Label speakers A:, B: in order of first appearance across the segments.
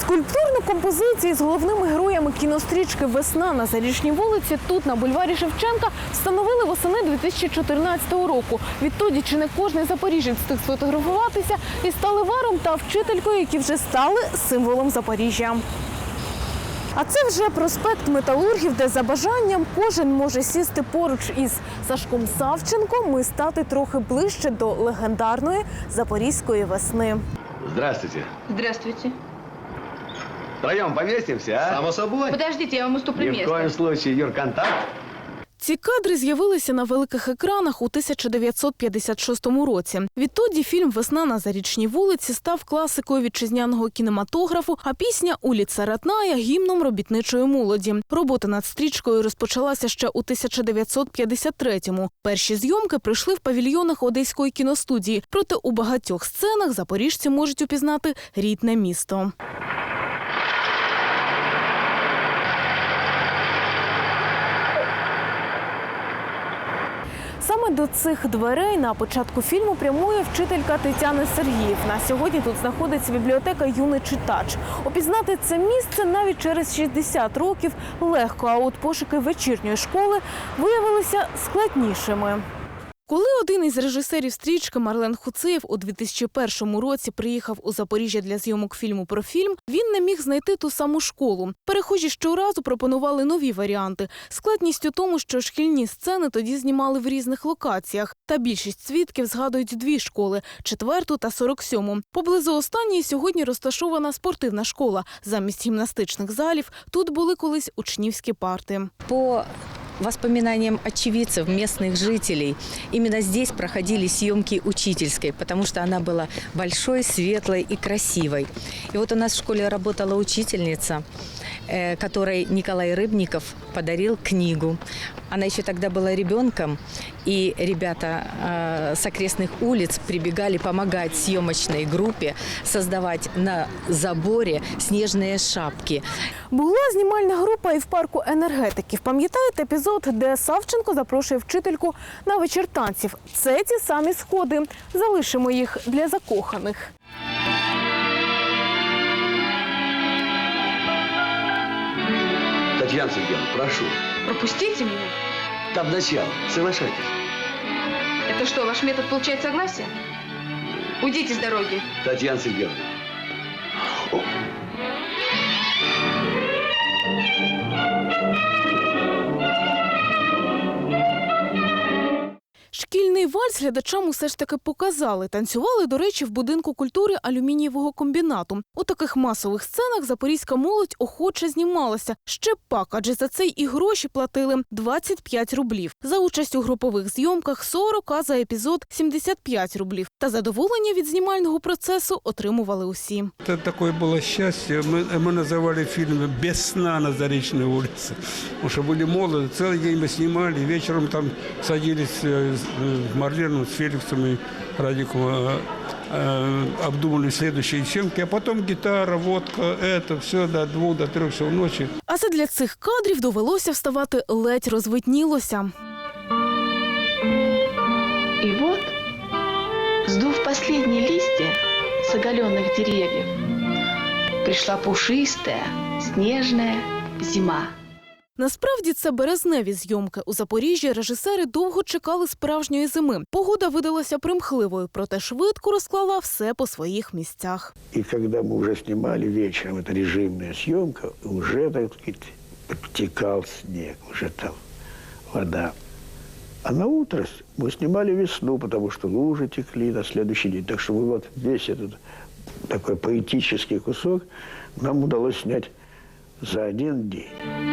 A: Скульптурну композицію з головними героями кінострічки Весна на зарічній вулиці тут на бульварі Шевченка встановили восени 2014 року. Відтоді чи не кожний запоріжець встиг сфотографуватися і стали варом та вчителькою, які вже стали символом Запоріжжя. А це вже проспект металургів, де за бажанням кожен може сісти поруч із Сашком Савченком і стати трохи ближче до легендарної запорізької весни.
B: Здравствуйте.
C: Здравствуйте.
B: Втроем поместимся, а?
D: Само собой.
C: Подождите, я вам уступлю
B: Ни в
C: место.
B: коем случае, Юр, контакт.
A: Ці кадри з'явилися на великих екранах у 1956 році. Відтоді фільм Весна на зарічній вулиці став класикою вітчизняного кінематографу, а пісня Уліца Ратная гімном робітничої молоді. Робота над стрічкою розпочалася ще у 1953-му. Перші зйомки прийшли в павільйонах одеської кіностудії. Проте у багатьох сценах запоріжці можуть упізнати рідне місто. Саме до цих дверей на початку фільму прямує вчителька Тетяна Сергіївна. Сьогодні тут знаходиться бібліотека Юний читач. Опізнати це місце навіть через 60 років легко. А от пошуки вечірньої школи виявилися складнішими. Коли один із режисерів стрічки Марлен Хуциєв у 2001 році приїхав у Запоріжжя для зйомок фільму про фільм, він не міг знайти ту саму школу. Перехожі щоразу пропонували нові варіанти. Складність у тому, що шкільні сцени тоді знімали в різних локаціях. Та більшість свідків згадують дві школи четверту та 47-му. Поблизу останньої сьогодні розташована спортивна школа. Замість гімнастичних залів тут були колись учнівські парти.
E: По воспоминаниям очевидцев, местных жителей, именно здесь проходили съемки учительской, потому что она была большой, светлой и красивой. И вот у нас в школе работала учительница, э, которой Николай Рыбников подарил книгу. Она еще тогда была ребенком, и ребята э, с окрестных улиц прибегали помогать съемочной группе создавать на заборе снежные шапки.
A: Була знімальна група і в парку енергетиків. Пам'ятаєте епізод, де Савченко запрошує вчительку на вечір танців? Це ті самі сходи. Залишимо їх для закоханих.
B: Татьяна Сергеевна, прошу.
C: Пропустите меня.
B: Там начало. Соглашайтесь.
C: Это что, ваш метод получает согласие? Уйдите с дороги.
B: Татьяна Сергеевна. О,
A: Шкільний вальс глядачам усе ж таки показали. Танцювали, до речі, в будинку культури алюмінієвого комбінату. У таких масових сценах запорізька молодь охоче знімалася. Ще пак, адже за це і гроші платили 25 рублів. За участь у групових зйомках 40, а за епізод 75 рублів. Та задоволення від знімального процесу отримували усі.
F: Это такое было счастье. Мы, мы называли фильм «Без сна на Заречной улице». Потому что были молоды, целый день мы снимали, вечером там садились э, с- э, Марленом с Феликсом и Радиком, э, э, обдумывали следующие съемки, а потом гитара, водка, это все до двух, до трех часов ночи.
A: А задля цих кадрів довелося вставати ледь розвиднілося.
G: И вот, сдув последние листья с оголенных деревьев, пришла пушистая, снежная зима.
A: Насправді це березневі зйомки. У Запоріжжі режисери довго чекали справжньої зими. Погода видалася примхливою, проте швидко розклала все по своїх місцях.
H: И когда мы уже снимали вечером, это режимная съемка, уже, так сказать, подтекал снег, уже там вода. А на утро с- мы снимали весну, потому что лужи текли на следующий день. Так что мы вот весь этот такой поэтический кусок нам удалось снять за один день.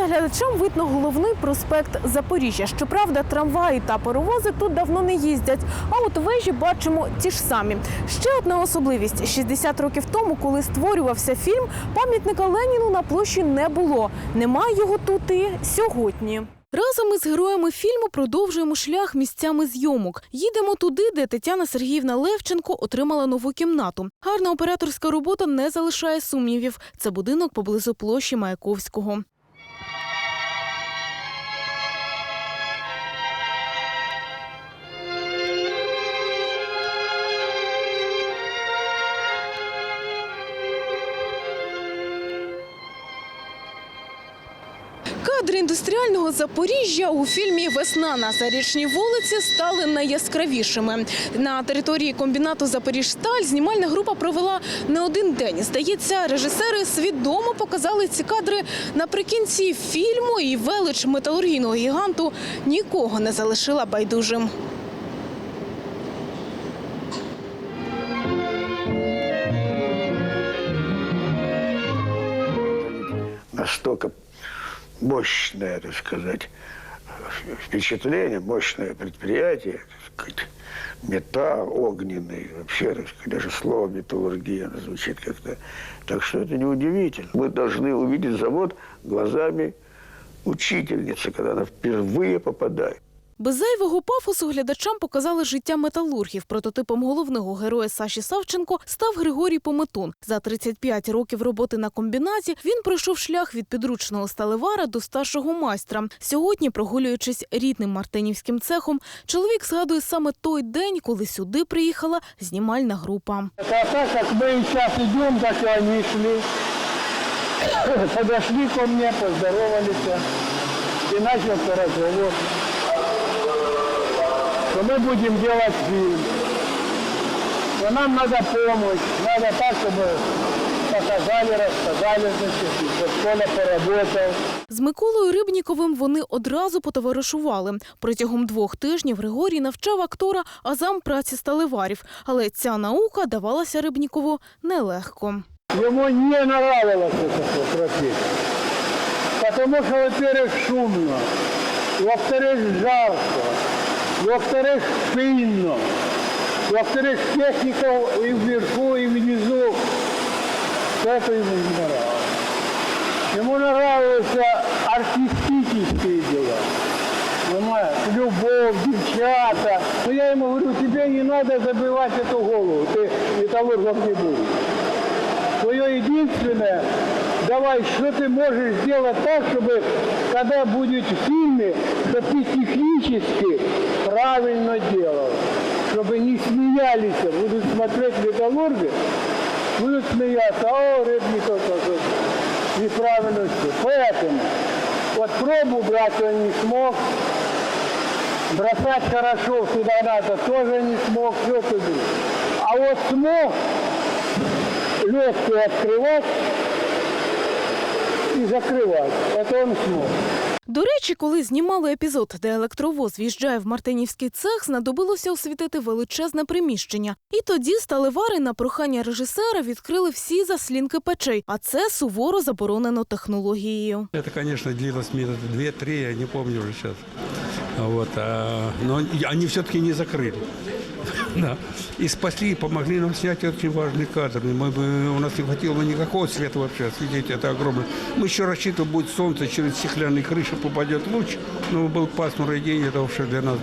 A: Цього глядачам видно головний проспект Запоріжжя. Щоправда, трамваї та паровози тут давно не їздять. А от вежі бачимо ті ж самі. Ще одна особливість: 60 років тому, коли створювався фільм, пам'ятника Леніну на площі не було. Немає його тут і сьогодні. Разом із героями фільму продовжуємо шлях місцями зйомок. Їдемо туди, де Тетяна Сергіївна Левченко отримала нову кімнату. Гарна операторська робота не залишає сумнівів. Це будинок поблизу площі Маяковського. Індустріального Запоріжжя у фільмі Весна на зарічній вулиці стали найяскравішими. На території комбінату Запоріжсталь знімальна група провела не один день. Здається, режисери свідомо показали ці кадри наприкінці фільму, і велич металургійного гіганту нікого не залишила байдужим.
H: настолько мощное, так сказать, впечатление, мощное предприятие, так сказать, металл огненный, вообще, так сказать, даже слово металлургия звучит как-то. Так что это неудивительно. Мы должны увидеть завод глазами учительницы, когда она впервые попадает.
A: Без зайвого пафосу глядачам показали життя металургів. Прототипом головного героя Саші Савченко став Григорій Пометун. За 35 років роботи на комбінаті він пройшов шлях від підручного сталевара до старшого майстра. Сьогодні, прогулюючись рідним мартинівським цехом, чоловік згадує саме той день, коли сюди приїхала знімальна група.
D: А так как мы сейчас идем, так и они шли. Подошли ко мне, поздоровались. И начался разговор, что мы будем делать фильм. Что нам надо помощь, надо так, чтобы показали, рассказали, значит, и что Коля поработал.
A: З Миколою Рибніковим вони одразу потоваришували. Протягом двох тижнів Григорій навчав актора азам праці сталеварів, але ця наука давалася Рибнікову нелегко.
D: Ему не нравилось это профессия. Потому что, во-первых, шумно, во-вторых, жарко, во-вторых, пыльно, во-вторых, техников и вверху, и внизу. Это ему не нравилось. Ему нравятся артистические дела. Понимаешь? Любовь, девчата. Но я ему говорю, тебе не надо забивать эту голову, ты металлургом не будешь. Твое единственное, давай, что ты можешь сделать так, чтобы, когда будет в фильме, что ты технически правильно делал. Чтобы не смеялись, будут смотреть металлурги, будут смеяться, о, Рыбников неправильно все. Поэтому, вот пробу брать он не смог, бросать хорошо сюда надо тоже не смог, все туди. А вот смог легкую открывать и закрывать. Это он смог.
A: До речі, коли знімали епізод, де електровоз в'їжджає в Мартинівський цех, знадобилося освітити величезне приміщення. І тоді сталевари на прохання режисера відкрили всі заслінки печей, а це суворо заборонено технологією.
F: Это, конечно, длилось минуты две-три, я не помню уже сейчас. Вот, а, но они все-таки не закрыли. Да. И спасли, и помогли нам снять очень важный кадр. Мы бы, у нас не хватило бы никакого света вообще осветить, это огромно. Мы еще рассчитывали, будет солнце, через стеклянные крыши попадет луч. Но был пасмурный день, это вообще для нас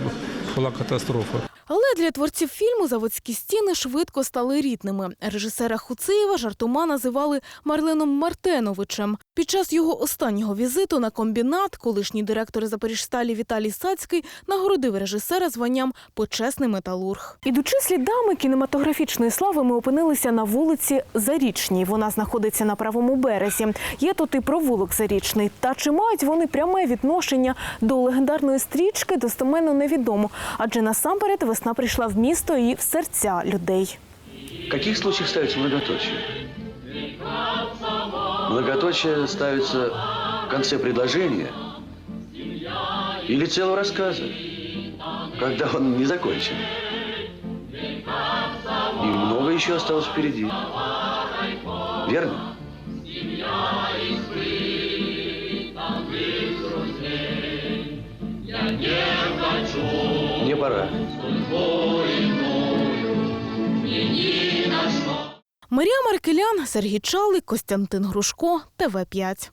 F: была катастрофа.
A: Але для творців фільму заводські стіни швидко стали рідними. Режисера Хуциєва жартома називали Марленом Мартеновичем. Під час його останнього візиту на комбінат колишній директор Запоріжсталі Віталій Сацький нагородив режисера званням почесний металург. Ідучи слідами кінематографічної слави, ми опинилися на вулиці Зарічній. Вона знаходиться на правому березі. Є тут і провулок Зарічний. Та чи мають вони пряме відношення до легендарної стрічки, достеменно невідомо. Адже насамперед весна прийшла в місто і в серця людей.
B: В каких случаях ставится многоточие? Многоточие ставится в конце предложения или целого рассказа, когда он не закончен. И много еще осталось впереди. Верно? Мне пора.
A: Марія Маркелян, Сергій Чалик, Костянтин Грушко, ТВ 5